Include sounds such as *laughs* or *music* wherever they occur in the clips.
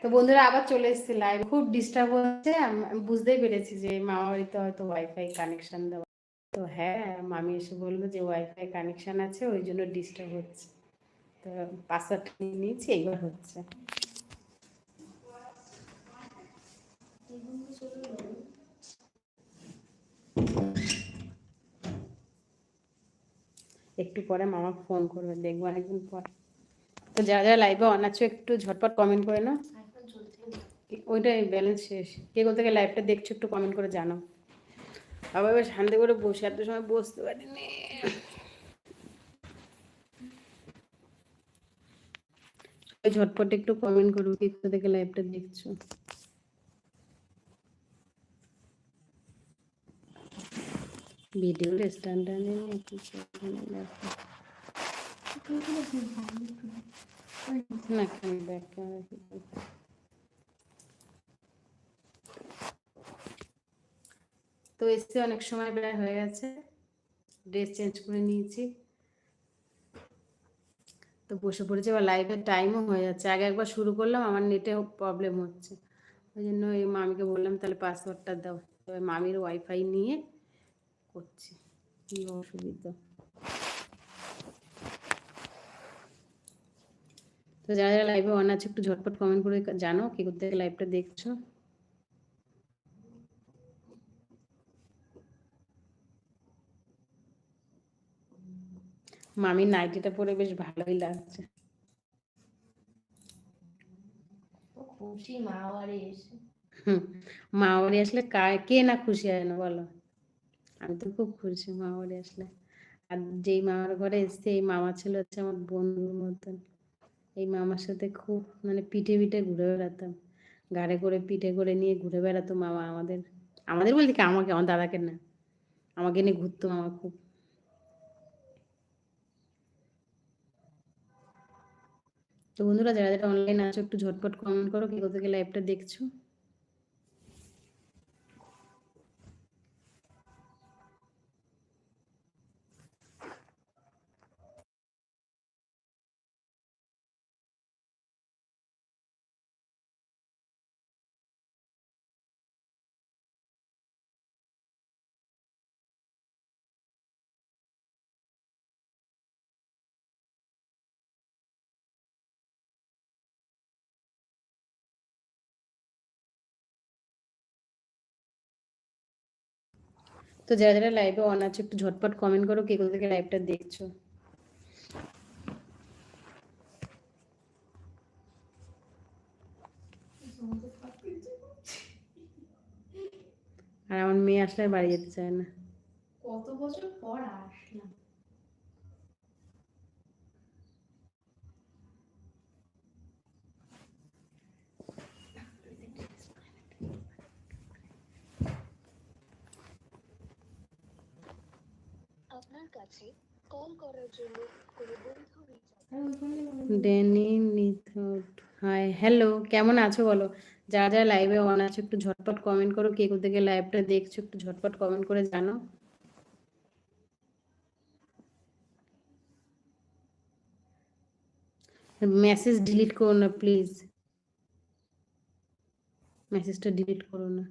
তো বন্ধুরা আবার চলে এসেছে লাইভ খুব ডিস্টার্ব হচ্ছে বুঝতেই পেরেছি যে মামা বাড়িতে হয়তো ওয়াইফাই কানেকশন দেওয়া তো হ্যাঁ মামি এসে বলল যে ওয়াইফাই কানেকশন আছে, ওই জন্য ডিস্টার্ব হচ্ছে। তো পাসওয়ার্ড নিয়ে নিয়েছি, এইবার হচ্ছে। একটু পরে মামা ফোন করবে, দেখব অনেকদিন পর। তো যারা যারা লাইভে অন একটু ঝটপট কমেন্ট করে নাও। ওইটাই ব্যালেন্স শেষ। কে কোথা থেকে লাইভটা দেখছ, একটু কমেন্ট করে জানাও। আবার এবার শান্তি করে বসে, এত সময় বসতে পারিনি। ঝটপট একটু কমেন্ট করো, কে কোথা থেকে লাইভটা দেখছ। ভিডিওর স্ট্যান্ডার্ড তো এসে অনেক সময় প্রায় হয়ে গেছে। ড্রেস চেঞ্জ করে নিয়েছি। তো বসে পড়েছি এবার লাইভের টাইমও হয়ে যাচ্ছে। আগে একবার শুরু করলাম, আমার নেটে প্রবলেম হচ্ছে। ওই জন্য এই মামিকে বললাম, তাহলে পাসওয়ার্ডটা দাও। তবে মামির ওয়াইফাই নিয়ে করছি। কি অসুবিধা। তো যারা যারা লাইভে অন আছে একটু ঝটপট কমেন্ট করে জানো কি করতে লাইভটা দেখছ। মামির নাইটিটা পরে বেশ ভালোই লাগছে। খুশি মা বাড়ি এসে। মা বাড়ি আসলে কে না খুশি হয় না বলো? আমি তো খুব খুশি মা বাড়ি আসলে। আর যেই মামার ঘরে এসছে এই মামা ছিল হচ্ছে আমার বন্ধুর মতন। এই মামার সাথে খুব মানে পিঠে পিঠে ঘুরে বেড়াতাম। গাড়ে করে, পিঠে করে নিয়ে ঘুরে বেড়াতো মামা আমাদের। আমাদের বলতে কি, আমাকে, আমার দাদাকে না। আমাকে নিয়ে ঘুরতো মামা খুব। তো বন্ধুরা, যারা যারা অনলাইন আছো, একটু ঝটপট কমেন্ট করো, কি কোথা থেকে লাইভটা দেখছ? তো যারা যারা লাইভে অন আছে, একটু ঝটপট কমেন্ট করো কে কোথা থেকে লাইভটা দেখছ। আর আমার মেয়ে আসলে বাড়ি যেতে চায় না। কত বছর পর আসলাম। আপনার কাছে কল করার জন্য কোনো বৈধ ডেনি নিথট হাই, হ্যালো, কেমন আছো বলো? যারা যারা লাইভে অন আছো, একটু ঝটপট কমেন্ট করো, কে কোথা থেকে লাইভটা দেখছ, একটু ঝটপট কমেন্ট করে জানো। মেসেজ ডিলিট করো না প্লিজ মেসেজটা ডিলিট করো না।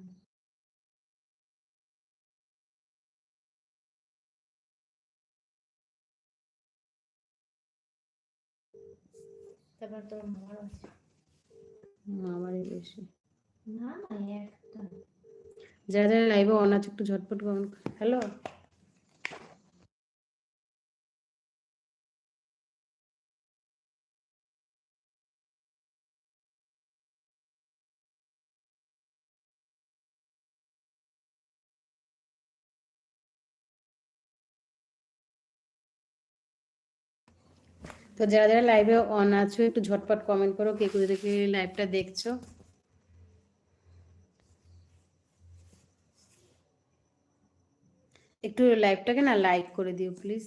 তারপর তোর মার আছে আমারই বেশি না না একটা। যারা যারা লাইভে অন আছে একটু ঝটপট কমেন্ট হ্যালো তো যারা যারা লাইভে অন আছো একটু ঝটপট কমেন্ট করো কে কোথা থেকে লাইভটা দেখছ। একটু লাইভটাকে না লাইক করে দিও প্লিজ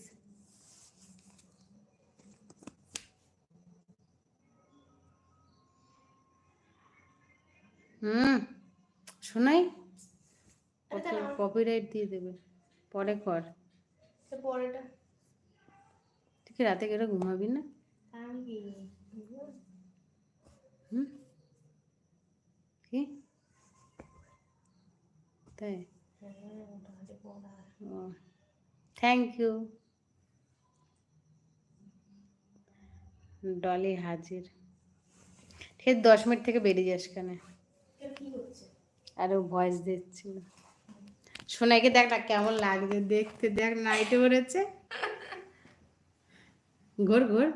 হুম শোনাই। কপিরাইট দিয়ে দেবে। পরে কর। পরেটা কি রাতে কেটে ঘুমাবি না? কি হুম? কি? তাই? ও থ্যাংক ইউ ডলি হাজির। ঠিক দশ মিনিট থেকে বেরিয়ে যাস কেন? আর ভয়েস দিচ্ছিল। সোনাইকে দেখ না কেমন লাগছে দেখতে দেখ নাইটে পড়েছে ঘোর ঘোর।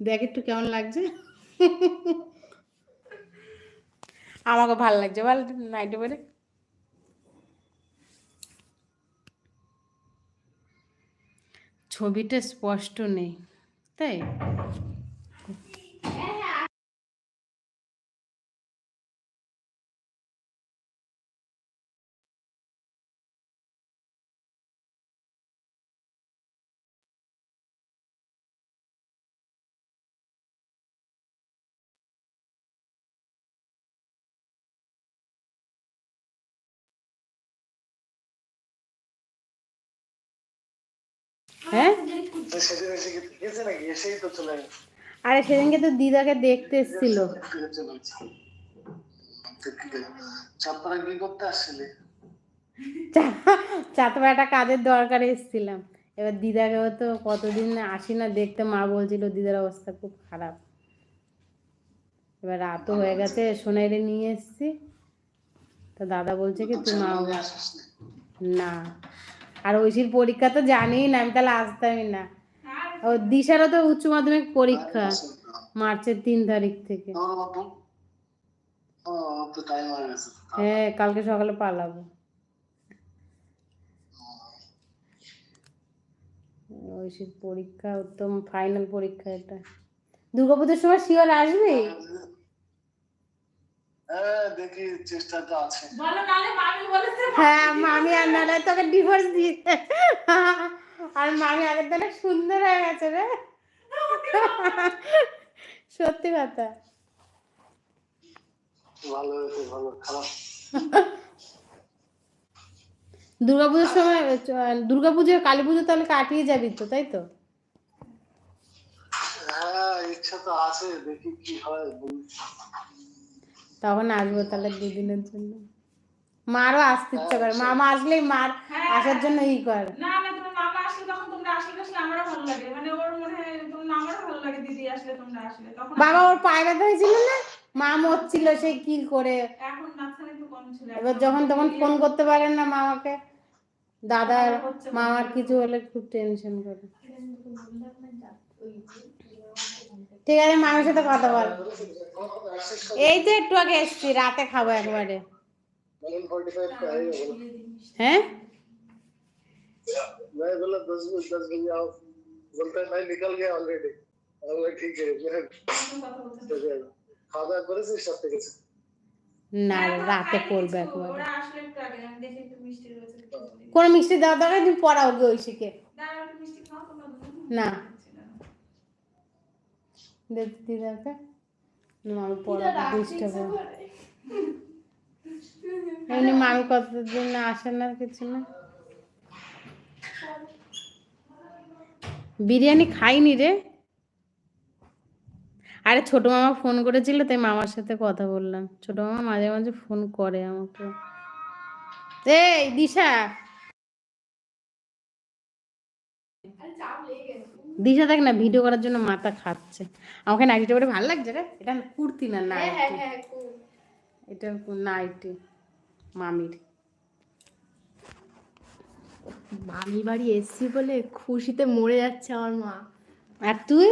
দেখ একটু কেমন লাগছে। আমাকে ভালো লাগছে, বল নাইটে পরে ছবিটা স্পষ্ট নেই, তাই? হ্যাঁ? আরে সেদিনকে তো দিদাকে দেখতে এসেছিল। আসছিলে চাতবাটা কাজের দরকারে এসেছিলাম। এবার দিদাকে তো কতদিন আসি না দেখতে, মা বলছিল দিদার অবস্থা খুব খারাপ। এবার রাতও হয়ে গেছে, সোনাইরে নিয়ে এসেছি। তো দাদা বলছে কি তুই মা না। আর ঐশীর পরীক্ষা তো জানি না আমি তাহলে আসতামই না। ও দিশারও তো উচ্চ মাধ্যমিক পরীক্ষা মার্চের তিন তারিখ থেকে। হয়ে হ্যাঁ কালকে সকালে পালাবো। ঐশীর পরীক্ষা উত্তম ফাইনাল পরীক্ষা এটা। দুর্গাপুজোর সময় শিওর আসবি? হ্যাঁ দেখি চেষ্টা তো আছে হ্যাঁ মামি আর নানা তোকে ডিভোর্স দিয়েছে। আর মামি আগের দিনে সুন্দর হয়ে গেছে রে। সত্যি কথা। ভালো হয়েছে ভালো খারাপ। দুর্গাপুজোর সময় দুর্গাপুজো কালী পুজো তাহলে কাটিয়ে যাবি তো তাই তো? হ্যাঁ ইচ্ছা তো আছে দেখি কি হয় বলি। তখন আসব তাহলে দুদিনের জন্য। মারও আসতে ইচ্ছা করে। মামা আসলেই মার আসার জন্য ই করে। না না তোমার মামা আসলে তখন তোমরা আসলে আসলে আমারও ভালো লাগে। মানে ওর মনে হয় তোমার আমারও ভালো লাগে দিদি আসলে তোমরা আসলে। তখন বাবা ওর পায়ে ব্যথা হয়েছিল না? মা মরছিল সেই কি করে? এখন মাঝখানে একটু কম ছিল এবার যখন তখন ফোন করতে পারেন না মামাকে দাদার মামার কিছু হলে খুব টেনশন করে। ঠিক আছে মামার সাথে কথা বল এই তো একটু আগে এসছি রাতে খাবো একবারে 11:45 का है ये बोला। হ্যাঁ मैं बोला दस बजे दस बजे आओ बोलता है मैं निकल गया ऑलरेडी मैं ठीक है मैं খাওয়া দাওয়া করেছিস সব থেকে না রাতে করবো একবারে ওরা আসলে একটু আগে আমি দেখি একটু মিষ্টি রয়েছে একটু বলি। কোনো মিষ্টি দেওয়া দরকার তুমি পড়াও গে ঐশীকে দাঁড়াও, একটু মিষ্টি খাও তোমরা দুজন। না। দেখতে দিদাকে মামি পড়াবো ডিস্টার্ব এমনি মামি কতদিন না আসে না কিছু না। বিরিয়ানি খাইনি রে। আরে ছোট মামা ফোন করেছিল তাই মামার সাথে কথা বললাম। ছোট মামা মাঝে মাঝে ফোন করে আমাকে। এই দিশা। দিশা দেখ না ভিডিও করার জন্য মাথা খাচ্ছে। আমাকে নাইটি পরে ভালো লাগছে রে? এটা কুর্তি না হ্যাঁ নাইটি হ্যাঁ হ্যাঁ cool। এটা নাইটি মামির। মামি বাড়ি এসছি বলে খুশিতে মরে যাচ্ছে আমার মা। আর তুই?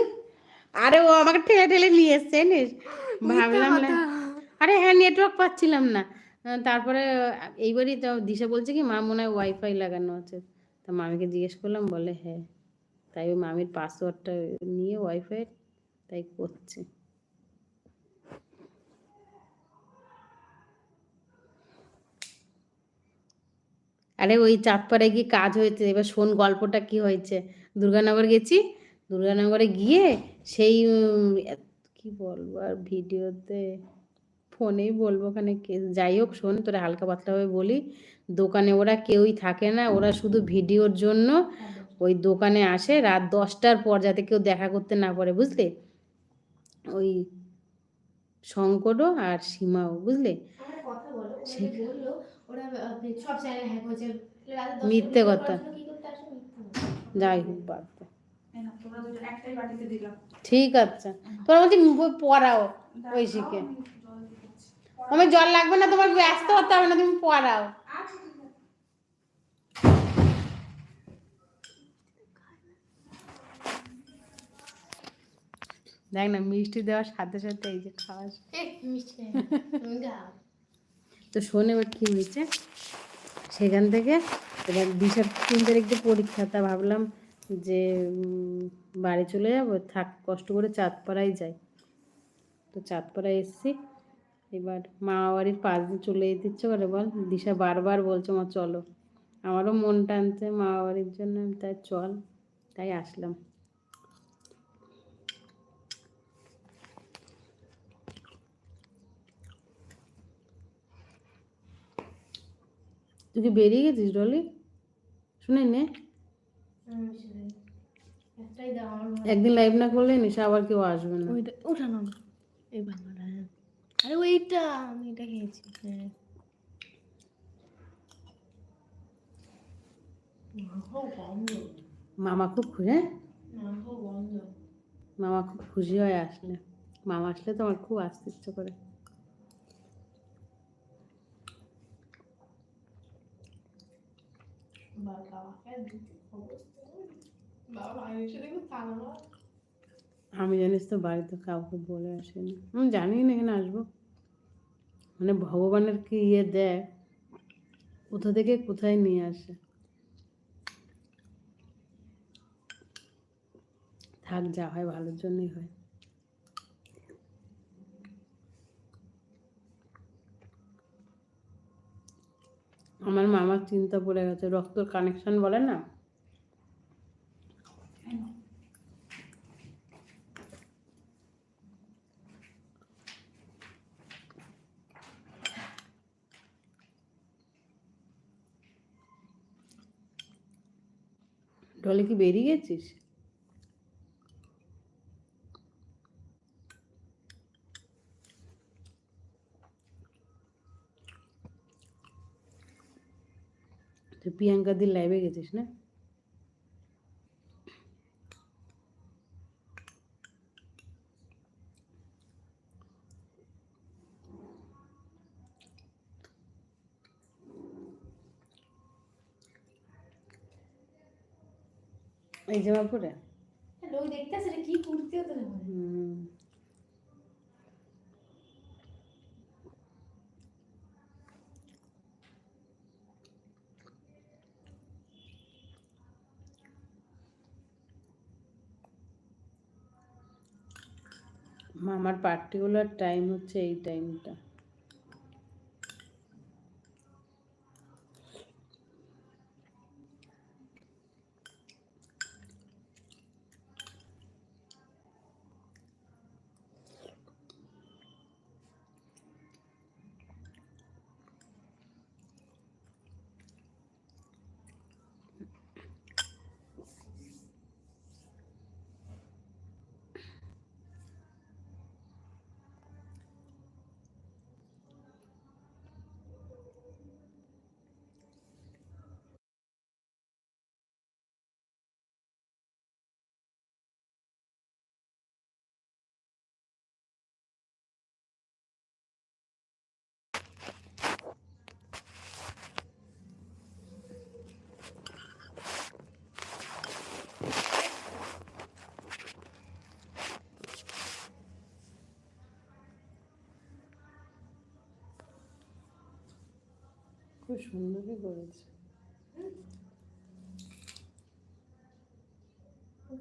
আরে ও আমাকে ঠেলে ঠেলে নিয়ে এসছে জানিস? ভাবলাম না। আরে হ্যাঁ নেটওয়ার্ক পাচ্ছিলাম না। তারপরে এইবারই তো দিশা বলছে কি মা মনে হয় ওয়াইফাই লাগানো আছে। তা মামিকে জিজ্ঞেস করলাম বলে হ্যাঁ। তাই ওই মামির পাসওয়ার্ডটা নিয়ে ওয়াইফাই তাই করছে। আরে ওই চাঁদপাড়ায় গিয়ে কাজ হয়েছে, এবার শোন গল্পটা কি হয়েছে। দুর্গানগর গেছি, দুর্গানগরে গিয়ে সেই কি বলব আর ভিডিওতে ফোনেই বলব ওখানে যাই হোক শোন তোরা হালকা পাতলাভাবে বলি, দোকানে ওরা কেউই থাকে না, ওরা শুধু ভিডিওর জন্য ওই দোকানে আসে রাত দশটার পর যাতে কেউ দেখা করতে না পারে বুঝলে? ওই শঙ্করও আর সীমাও বুঝলে? মিথ্যে কথা। যাই হোক বাদ ঠিক আছে। তোমার বলছি বই পড়াও ঐশীকে। আমি জল আমার জল লাগবে না তোমার ব্যস্ত হতে হবে না তুমি পড়াও আচ্ছা ঠিক আছে দেখ না মিষ্টি দেওয়ার সাথে সাথে এই যে খাওয়া। *laughs* তো শোন এবার কী হয়েছে? সেখান থেকে এবার দিশার তিন তারিখে পরীক্ষা তা ভাবলাম যে বাড়ি চলে যাব থাক কষ্ট করে চাঁদপাড়ায় যাই। তো চাঁদপাড়ায় এসছি। এবার মামা বাড়ির পাশ দিয়ে চলে যেতে ইচ্ছে করে বল দিশা বারবার বলছে মা চলো। আমারও মন টানছে মামা বাড়ির জন্য তাই চল তাই আসলাম। তুই কি বেরিয়ে গেছিস ডলি? শুনে নে। একদিন লাইভ না করলে নিশা আবার কেউ আসবে না। ওইটা ওঠানো এই বাংলাটা হ্যাঁ। আরে ওইটা আমি এটা খেয়েছি হ্যাঁ। মামা খুব খুশি হ্যাঁ? মামা খুব খুশি হয় আসলে। মামা আসলে তো আমার খুব আসতে ইচ্ছে করে। আমি জানিস তো বাড়িতে কাউকে বলে আসিনি আমি জানি না এখানে আসব মানে ভগবানের কি ইয়ে দেয় কোথা থেকে কোথায় নিয়ে আসে থাক যা হয় ভালোর জন্যই হয় আমার মামার চিন্তা পড়ে গেছে রক্তর কানেকশন বলে না। ডলে কি বেরিয়ে গেছিস প্রিয়াঙ্কা দির লাইভে গেছিস না? এই জামা পরে লোক দেখতে কি কুর্তি হতে মামার পার্টিকুলার টাইম হচ্ছে এই টাইমটা খুব সুন্দরই করেছে।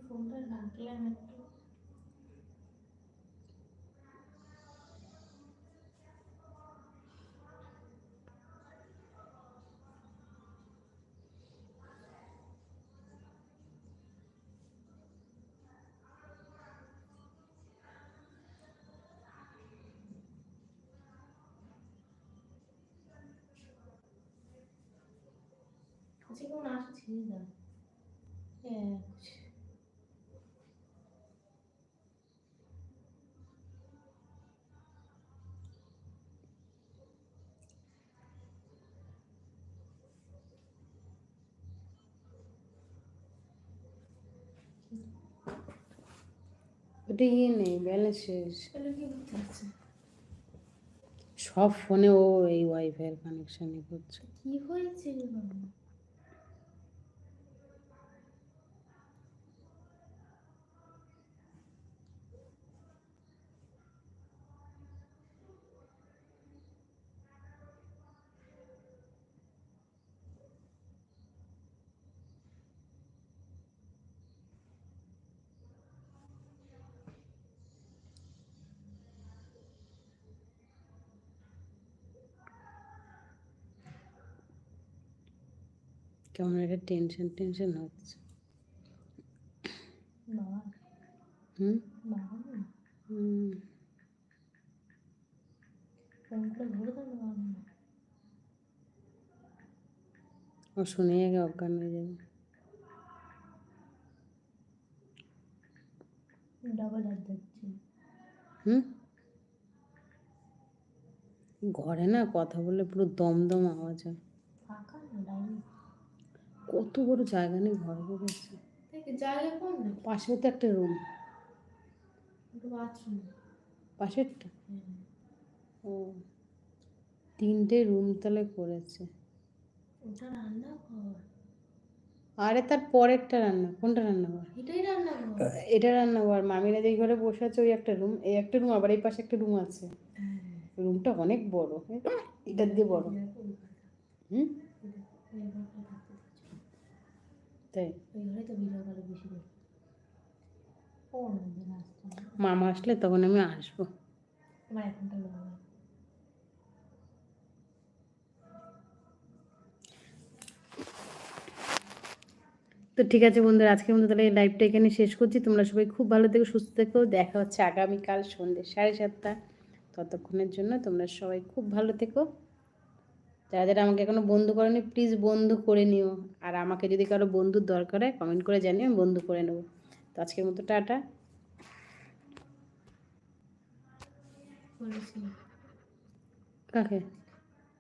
ফোনটা রাখলাম একটু 지금 아주 질다. 예. ওটা ইয়ে নেই ব্যালেন্স শেষ সব ফোনে ও এই ওয়াইফাই কানেকশানই করছে কি হয়েছে কেমন একটা টেনশন টেনশন হচ্ছে। ও শুনে আগে অজ্ঞান হয়ে যাবে। হুম? ঘরে না কথা বলে পুরো দমদম আওয়াজ হয়। কত বড় জায়গা নিয়ে ঘর করেছে দেখে জায়গা কম না পাশেও তো একটা রুম পাশেরটা ও তিনটে রুম তাহলে করেছে। ওটা রান্নাঘর আরে তার পরেরটা রান্না কোনটা রান্নাঘর এটাই রান্নাঘর এটা রান্নাঘর মামিরা যেই ঘরে বসে আছে ওই একটা রুম এই একটা রুম আবার এই পাশে একটা রুম আছে। হ্যাঁ। রুমটা অনেক বড় এটার দিয়ে বড়। হুম ওই দেখো, ওই ঘরটা থাকতে দিচ্ছি। তাই? তো বেশি মামা আসলে তখন আমি আসব। তো ঠিক আছে বন্ধুরা আজকের মতো তাহলে এই লাইভটা এখানে শেষ করছি। তোমরা সবাই খুব ভালো থেকো সুস্থ থেকো। দেখা হচ্ছে আগামীকাল সন্ধ্যে সাড়ে সাতটা। ততক্ষণের জন্য তোমরা সবাই খুব ভালো থেকো। যারা যারা আমাকে এখনও বন্ধু করেনি প্লিজ বন্ধু করে নিও। আর আমাকে যদি কারও বন্ধুর দরকার হয় কমেন্ট করে জানিও আমি বন্ধু করে নেব। তো আজকের মতো টাটা। কাকে?